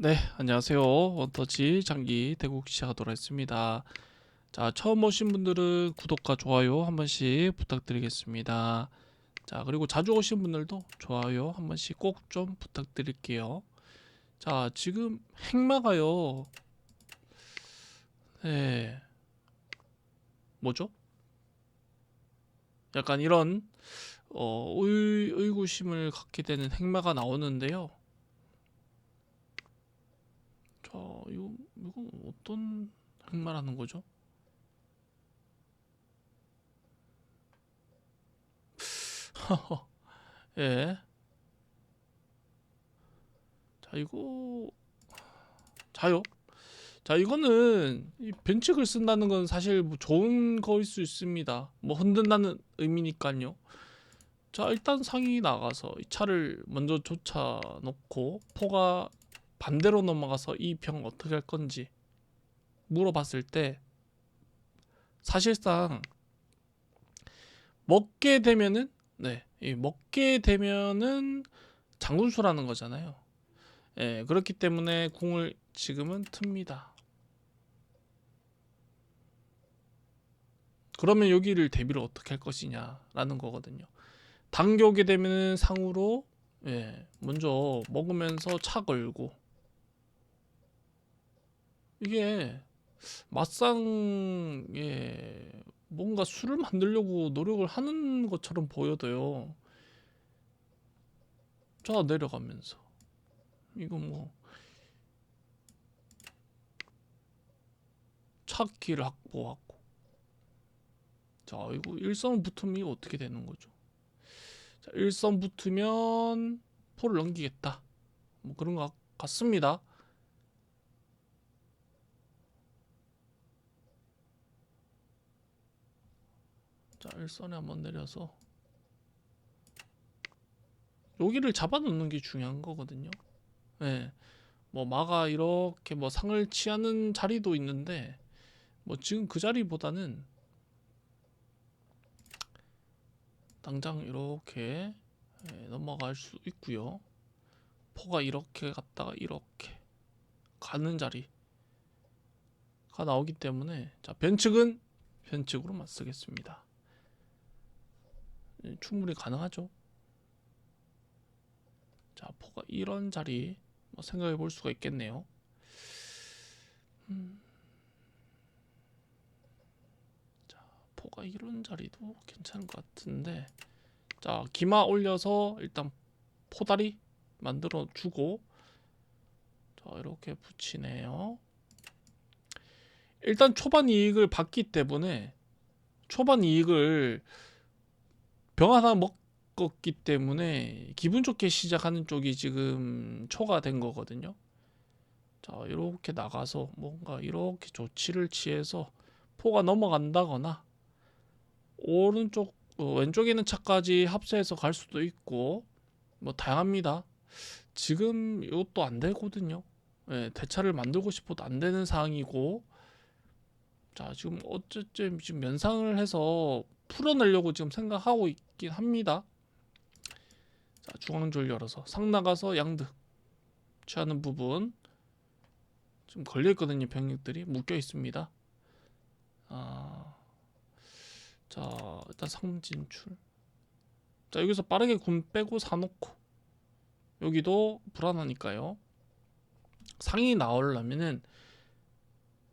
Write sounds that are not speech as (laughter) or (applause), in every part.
네, 안녕하세요. 원터치 장기 대국 시작하도록 하겠습니다. 자, 처음 오신 분들은 구독과 좋아요 한 번씩 부탁드리겠습니다. 자, 그리고 자주 오신 분들도 좋아요 한 번씩 꼭 좀 부탁드릴게요. 자, 지금 핵마가요. 네. 뭐죠? 약간 이런 어, 의, 의구심을 갖게 되는 핵마가 나오는데요. 자, 이거 이거 어떤 핵마라는 거죠? (laughs) 예. 자, 이거 자요. 자, 이거는 이 벤칙을 쓴다는 건 사실 뭐 좋은 거일 수 있습니다. 뭐 흔든다는 의미니까요. 자, 일단 상이 나가서 이 차를 먼저 쫓아 놓고 포가 반대로 넘어가서 이 병 어떻게 할 건지 물어봤을 때 사실상 먹게 되면은 네, 이 먹게 되면은 장군수라는 거잖아요. 예, 그렇기 때문에 궁을 지금은 틉니다. 그러면 여기를 대비를 어떻게 할 것이냐라는 거거든요. 당겨 오게 되면은 상으로 예, 먼저 먹으면서 차 걸고 이게 맛상에 뭔가 술을 만들려고 노력을 하는 것처럼 보여도요. 자, 내려가면서. 이거 뭐. 차키를 확보하고. 자, 이거 일선 붙으면 이거 어떻게 되는 거죠? 자, 일선 붙으면 포를 넘기겠다. 뭐 그런 것 같습니다. 자, 일선에 한번 내려서 여기를 잡아놓는 게 중요한 거거든요. 예. 뭐 마가 이렇게 뭐 상을 취하는 자리도 있는데 뭐 지금 그 자리보다는 당장 이렇게 예, 넘어갈 수 있고요. 포가 이렇게 갔다가 이렇게 가는 자리가 나오기 때문에 자 변측은 변측으로만 쓰겠습니다. 예, 충분히 가능하죠. 자, 포가 이런 자리 뭐 생각해 볼 수가 있겠네요. 음. 자, 포가 이런 자리도 괜찮을 것 같은데. 자, 기마 올려서 일단 포다리 만들어 주고 자, 이렇게 붙이네요. 일단 초반 이익을 받기 때문에 초반 이익을 병 하나 먹었기 때문에 기분 좋게 시작하는 쪽이 지금 초가 된 거거든요. 자, 이렇게 나가서 뭔가 이렇게 조치를 취해서 포가 넘어간다거나 오른쪽 어, 왼쪽에 있는 차까지 합세해서 갈 수도 있고 뭐 다양합니다. 지금 이것도 안 되거든요. 예, 대차를 만들고 싶어도 안 되는 상황이고 자 지금 어쨌든 지금 면상을 해서 풀어내려고 지금 생각하고 있긴 합니다. 자, 중앙줄 열어서 상 나가서 양득 취하는 부분 지금 걸려 있거든요. 병력들이 묶여 있습니다. 아, 자 일단 상 진출. 자 여기서 빠르게 군 빼고 사놓고 여기도 불안하니까요. 상이 나오려면은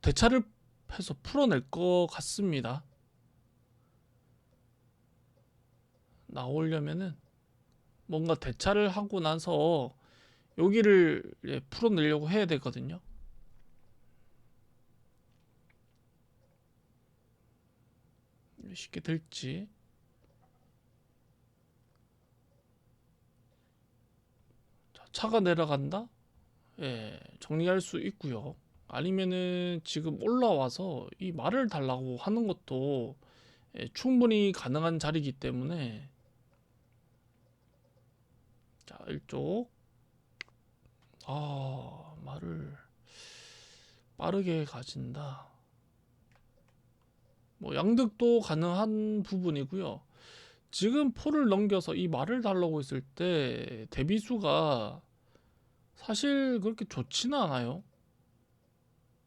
대차를 해서 풀어낼 것 같습니다. 나오려면은 뭔가 대차를 하고 나서 여기를 예, 풀어내려고 해야 되거든요. 쉽게 될지. 자, 차가 내려간다? 예, 정리할 수 있고요. 아니면은 지금 올라와서 이 말을 달라고 하는 것도 예, 충분히 가능한 자리이기 때문에 자, 이쪽. 아, 말을 빠르게 가진다. 뭐 양득도 가능한 부분이고요. 지금 포를 넘겨서 이 말을 달라고 했을 때 대비수가 사실 그렇게 좋지는 않아요.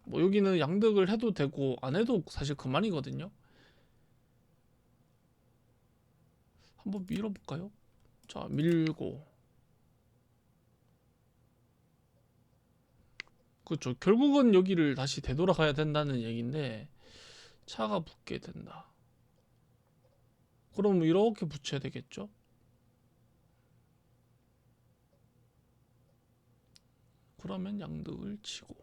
뭐 여기는 양득을 해도 되고 안 해도 사실 그만이거든요. 한번 밀어볼까요? 자, 밀고. 그렇죠. 결국은 여기를 다시 되돌아가야 된다는 얘기인데 차가 붙게 된다. 그럼 이렇게 붙여야 되겠죠? 그러면 양득을 치고.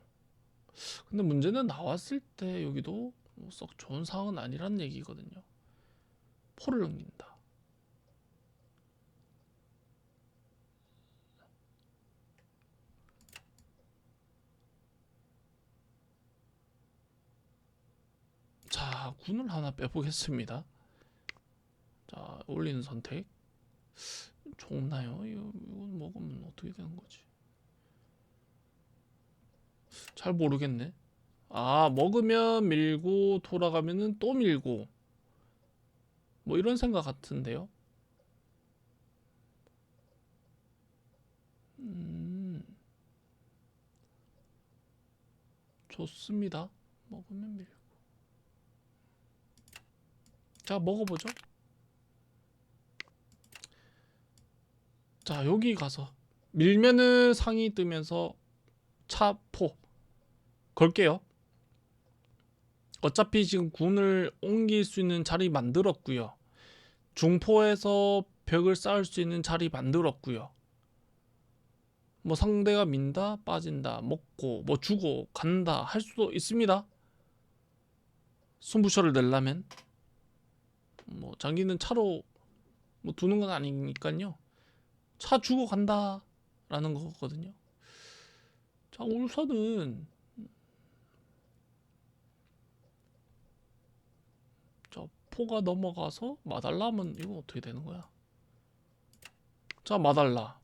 근데 문제는 나왔을 때 여기도 뭐썩 좋은 상황은 아니란 얘기거든요. 포를 넘긴다. 자, 군을 하나 빼보겠습니다. 자, 올리는 선택. 좋나요? 이거, 이건 먹으면 어떻게 되는 거지? 잘 모르겠네. 아, 먹으면 밀고 돌아가면은 또 밀고. 뭐 이런 생각 같은데요. 음. 좋습니다. 먹으면 밀고. 자, 먹어보죠. 자, 여기 가서 밀면은 상이 뜨면서 차포 걸게요. 어차피 지금 군을 옮길 수 있는 자리 만들었고요. 중포에서 벽을 쌓을 수 있는 자리 만들었고요. 뭐 상대가 민다, 빠진다, 먹고, 뭐 주고, 간다 할 수도 있습니다. 승부처를 내려면 뭐 자기는 차로 뭐 두는 건 아니니까요. 차 주고 간다라는 거거든요. 자, 울산은 자, 포가 넘어가서 마달라면 이거 어떻게 되는 거야? 자, 마달라.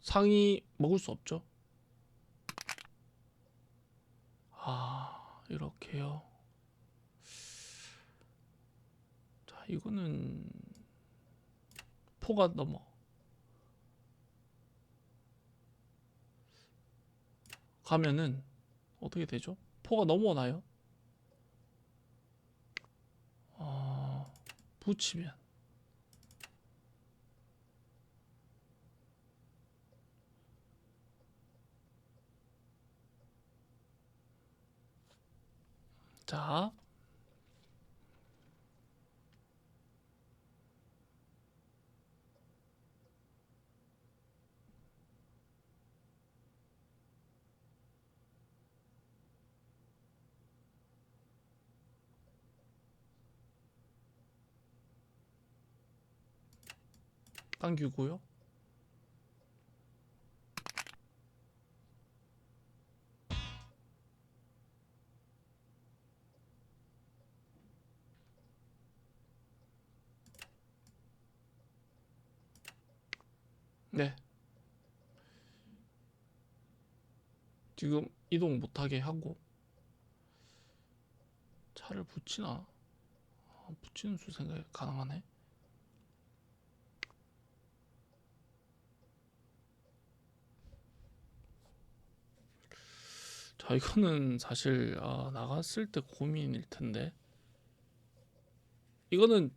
상이 먹을 수 없죠. 아, 이렇게요. 자, 이거는 포가 넘어. 가면은 어떻게 되죠? 포가 넘어오나요? 아, 붙이면 자, 당기고요. 지금 이동 못하게 하고 차를 붙이나? 아, 붙이는 수 생각이 가능하네. 자, 이거는 사실 아, 나갔을 때 고민일 텐데. 이거는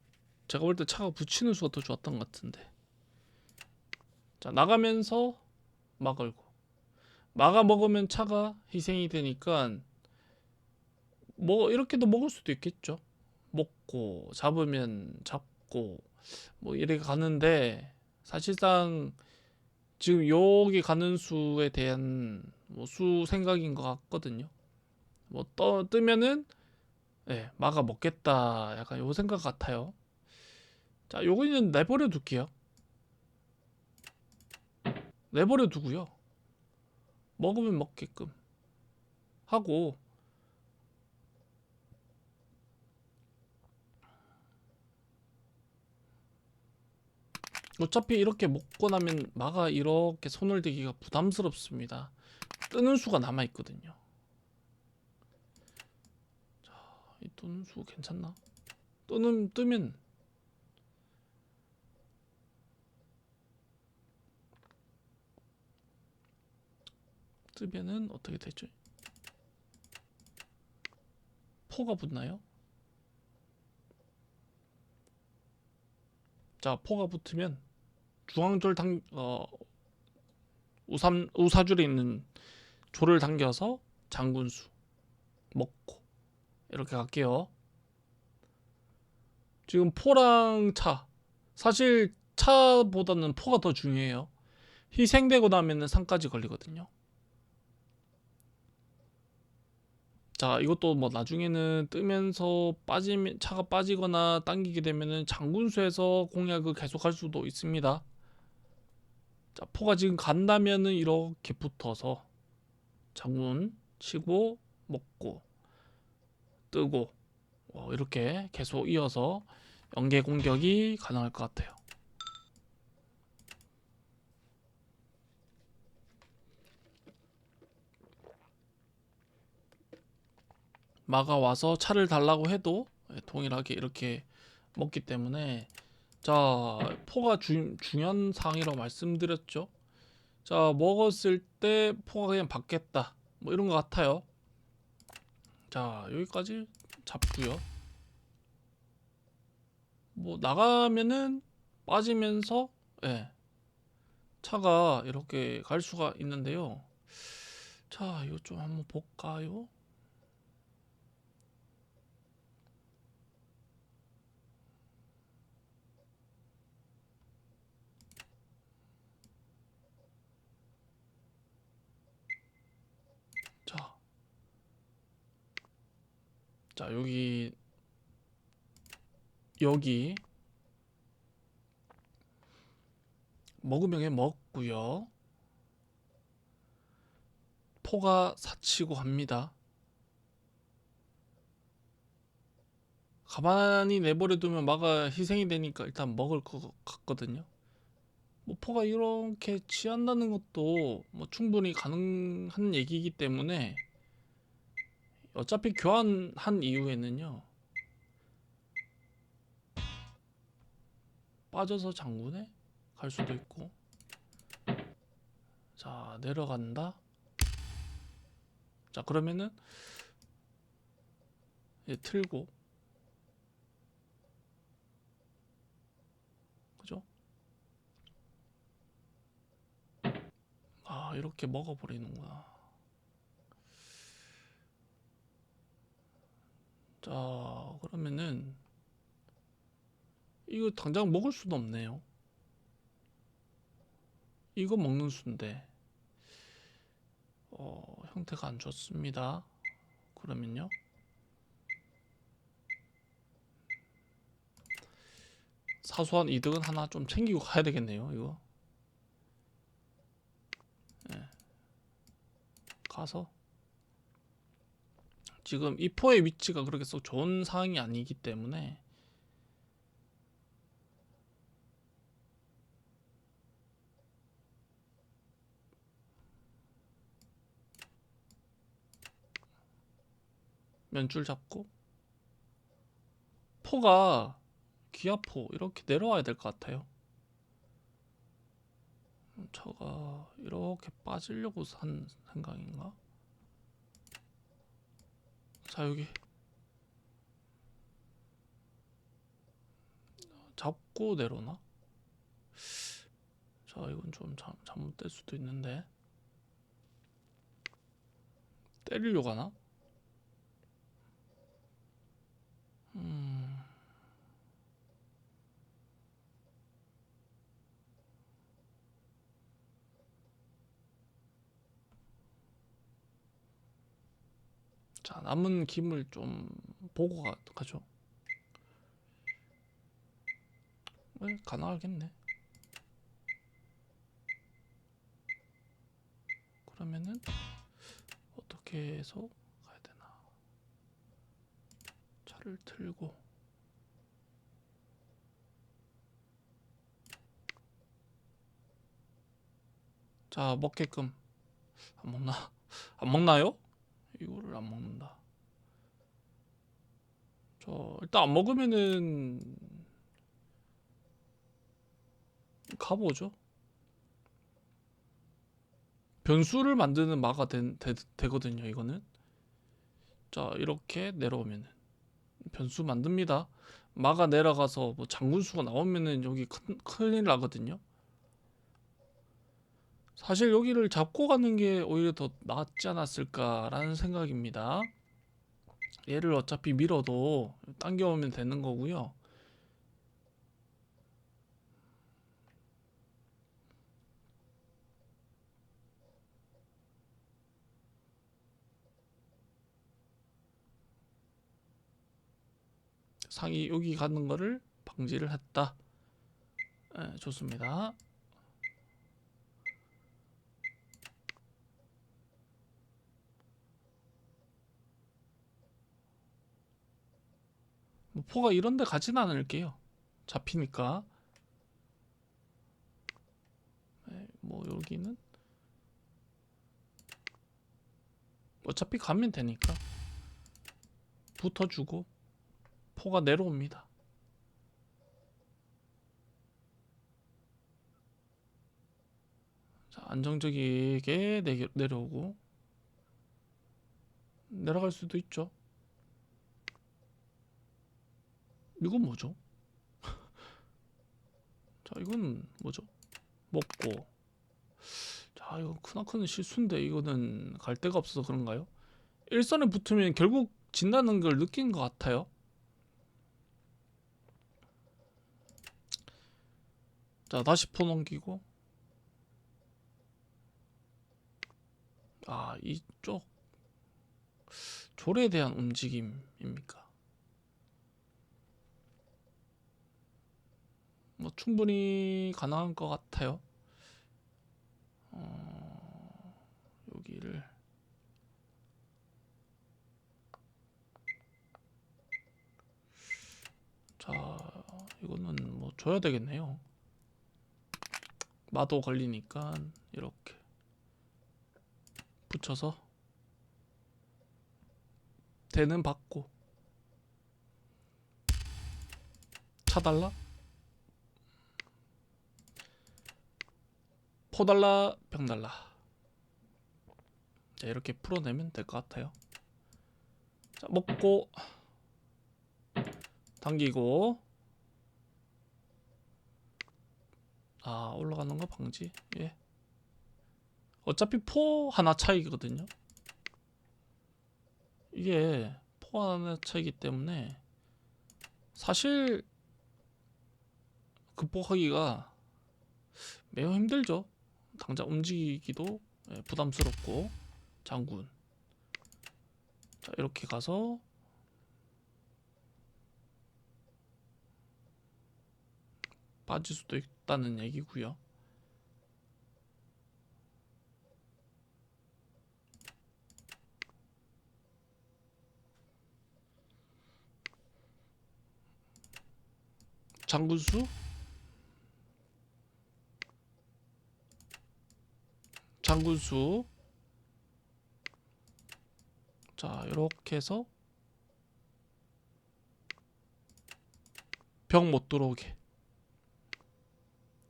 제가 볼 때 차가 붙이는 수가 더 좋았던 것 같은데. 자, 나가면서 막을고. 막아 먹으면 차가 희생이 되니까 뭐 이렇게도 먹을 수도 있겠죠. 먹고 잡으면 잡고 뭐 이렇게 가는데 사실상 지금 여기 가는 수에 대한 뭐 수 생각인 것 같거든요. 뭐 떠 뜨면은 예, 막아 먹겠다. 약간 요 생각 같아요. 자, 요거는 내버려 둘게요. 내버려 두고요. 먹으면 먹게끔 하고 어차피 이렇게 먹고 나면 마가 이렇게 손을 대기가 부담스럽습니다. 뜨는 수가 남아 있거든요. 자, 이 뜨는 수 괜찮나? 뜨는 뜨면 뜨면은 어떻게 되죠? 포가 붙나요? 자, 포가 붙으면 중앙줄 당 어, 우삼 우사줄에 있는 줄을 당겨서 장군수 먹고 이렇게 갈게요. 지금 포랑 차 사실 차보다는 포가 더 중요해요. 희생되고 나면은 상까지 걸리거든요. 자, 이것도 뭐 나중에는 뜨면서 빠지면 차가 빠지거나 당기게 되면은 장군수에서 공략을 계속할 수도 있습니다. 자, 포가 지금 간다면은 이렇게 붙어서 장군 치고 먹고 뜨고 어, 이렇게 계속 이어서 연계 공격이 가능할 것 같아요. 마가 와서 차를 달라고 해도 예, 동일하게 이렇게 먹기 때문에 자 포가 주, 중요한 사항이라고 말씀드렸죠. 자 먹었을 때 포가 그냥 받겠다 뭐 이런 것 같아요. 자 여기까지 잡고요. 뭐 나가면은 빠지면서 예 차가 이렇게 갈 수가 있는데요. 자 이거 좀 한번 볼까요? 자, 자 여기 여기 먹으면 먹고요. 포가 사치고 합니다. 가만히 내버려 두면 마가 희생이 되니까 일단 먹을 것 같거든요. 뭐 포가 이렇게 취한다는 것도 뭐 충분히 가능한 얘기이기 때문에 어차피 교환한 이후에는요. 빠져서 장군에 갈 수도 있고. 자 내려간다. 자 그러면은 이제 틀고. 그죠? 아 이렇게 먹어버리는구나 자 그러면은 이거 당장 먹을 수도 없네요. 이거 먹는 수인데. 어, 형태가 안 좋습니다. 그러면요? 사소한 이득은 하나 좀 챙기고 가야 되겠네요 이거. 예. 가서 지금 이 포의 위치가 그렇게 썩 좋은 상황이 아니기 때문에 면줄 잡고 포가 기아포 이렇게 내려와야 될 것 같아요. 차가 이렇게 빠지려고 산 생각인가? 자 여기 잡고 내려나? 자 이건 좀 잘, 잘못될 수도 있는데 때리려고 하나? 음. 자, 남은 김을 좀 보고 가, 가죠. 네, 가능하겠네. 그러면은 어떻게 해서 가야 되나? 차를 틀고 자 먹게끔 안 먹나? (laughs) 안 먹나요? 이거를 안 먹는다. 저 일단 안 먹으면은 가보죠. 변수를 만드는 마가 된- 되, 되 거든요. 이거는 자 이렇게 내려오면 변수 만듭니다. 마가 내려가서 뭐 장군수가 나오면은 여기 큰, 큰일 나거든요. 사실 여기를 잡고 가는 게 오히려 더 낫지 않았을까라는 생각입니다. 얘를 어차피 밀어도 당겨오면 되는 거고요. 상이 여기 가는 거를 방지를 했다. 예, 좋습니다. 뭐 포가 이런 데 가진 않을게요. 잡히니까. 네, 뭐 여기는 어차피 가면 되니까 붙어주고 포가 내려옵니다. 자, 안정적이게 내, 내려오고 내려갈 수도 있죠. 이건 뭐죠? (laughs) 자, 이건 뭐죠? 먹고. 자, 이거 크나큰 실수인데 이거는 갈 데가 없어서 그런가요? 일선에 붙으면 결국 진다는 걸 느낀 것 같아요. 자, 다시 포 넘기고. 아, 이쪽 졸에 대한 움직임입니까? 뭐 충분히 가능한 것 같아요. 어, 여기를 자 이거는 뭐 줘야 되겠네요. 마도 걸리니까 이렇게 붙여서 대는 받고 차달라 포달라 병달라. 자 이렇게 풀어내면 될 것 같아요. 자 먹고 당기고. 아 올라가는 거 방지? 예. 어차피 포 하나 차이거든요. 이게 포 하나 차이기 때문에 사실 극복하기가 매우 힘들죠 당장 움직이기도 예, 부담스럽고. 장군. 자 이렇게 가서 빠질 수도 있다는 얘기고요. 장군수 장군수. 자 이렇게 해서 병 못 들어오게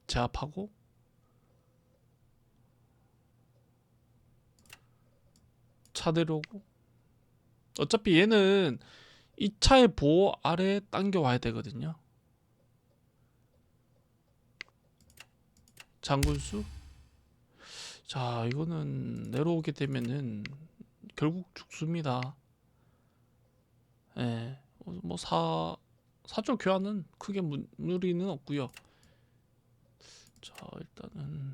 제압하고 차 내려오고. 어차피 얘는 이 차의 보호 아래 당겨 와야 되거든요. 장군수 자 이거는 내려오게 되면은 결국 죽습니다. 예, 뭐 사, 사조 교환은 크게 무, 무리는 없고요. 자 일단은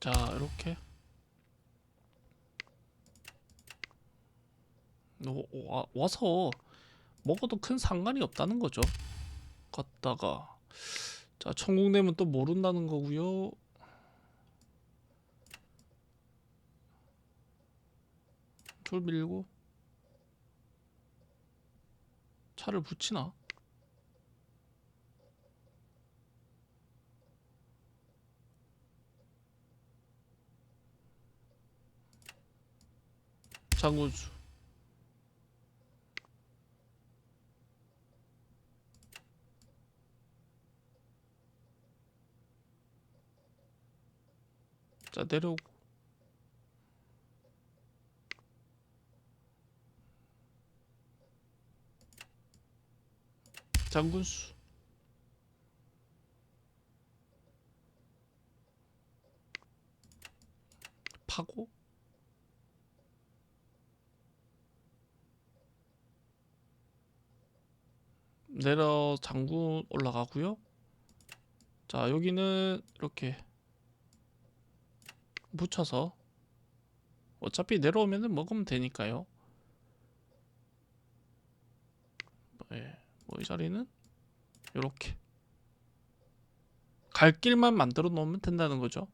자 이렇게 어, 와, 와서 먹어도 큰 상관이 없다는 거죠. 갔다가 자 천국 내면 또 모른다는 거고요. 쫄 밀고 차를 붙이나? 장군수. 자 내려오고. 장군수. 파고 내려 장군 올라가고요. 자 여기는 이렇게 붙여서 어차피 내려오면은 먹으면 되니까요. 예, 뭐 이 자리는 이렇게 갈 길만 만들어 놓으면 된다는 거죠.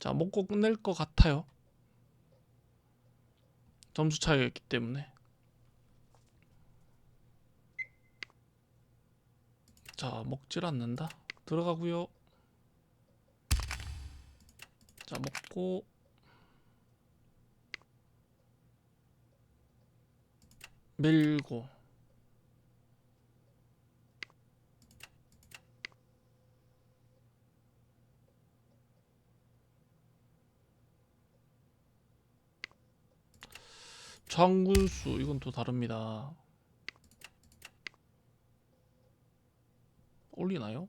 자, 먹고 끝낼 것 같아요. 점수 차이가 있기 때문에. 자, 먹질 않는다. 들어가고요. 자, 먹고 밀고 장군수 이건 또 다릅니다. 올리나요?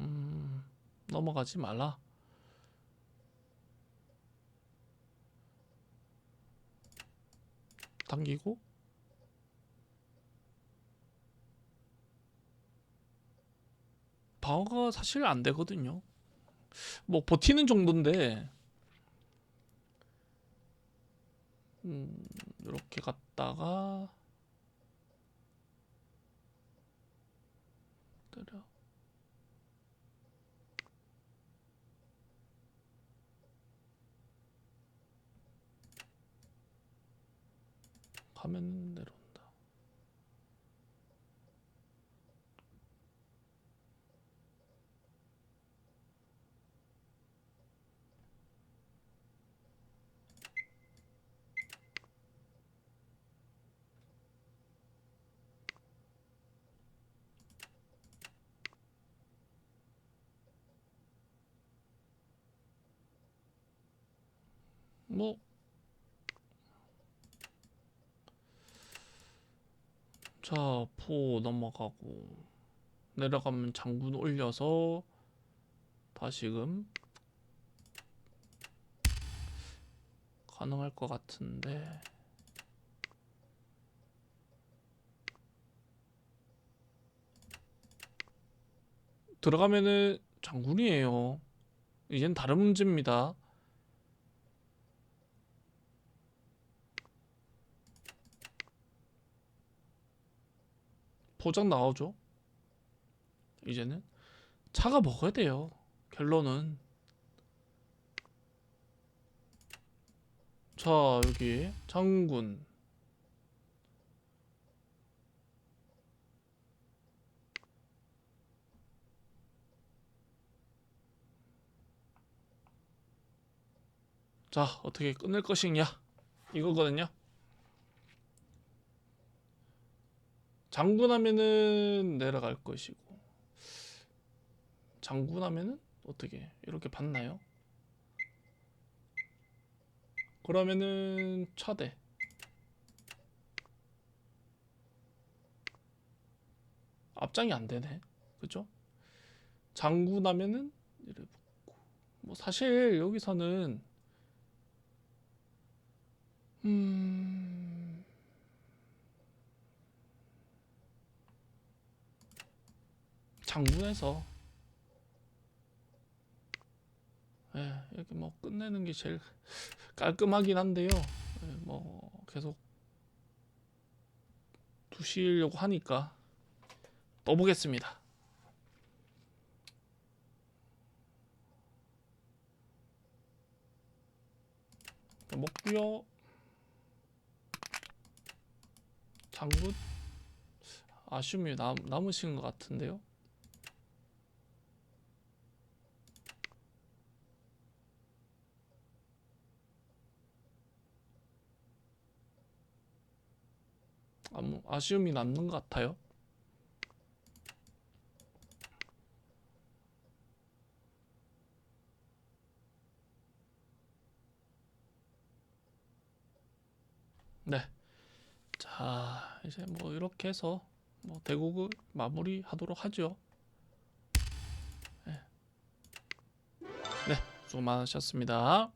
음, 넘어가지 말라. 당기고 방어가 사실 안 되거든요. 뭐 버티는 정도인데 음, 이렇게 갔다가 때려. 가면 내려 뭐 자, 포 넘어가고 내려가면 장군 올려서 다시금 가능할 것 같은데 들어가면은 장군이에요. 이젠 다른 문제입니다. 포장 나오죠. 이제는 차가 먹어야 돼요. 결론은 자 여기 장군 자 어떻게 끝낼 것이냐 이거거든요. 장군하면은 내려갈 것이고 장군하면은 어떻게 이렇게 봤나요? 그러면은 차대 앞장이 안 되네 그죠? 장군하면은 이래 붙고 뭐 사실 여기서는 음 장군에서 예, 이렇게 뭐 끝내는 게 제일 깔끔하긴 한데요. 예, 뭐 계속 두시려고 하니까 또 보겠습니다. 먹고요. 장군 아쉬움이 남, 남으신 것 같은데요. 아쉬움이 남는 것 같아요. 네. 자, 이제 뭐 이렇게 해서 뭐 대국을 마무리하도록 하죠. 네. 네, 수고 많으셨습니다.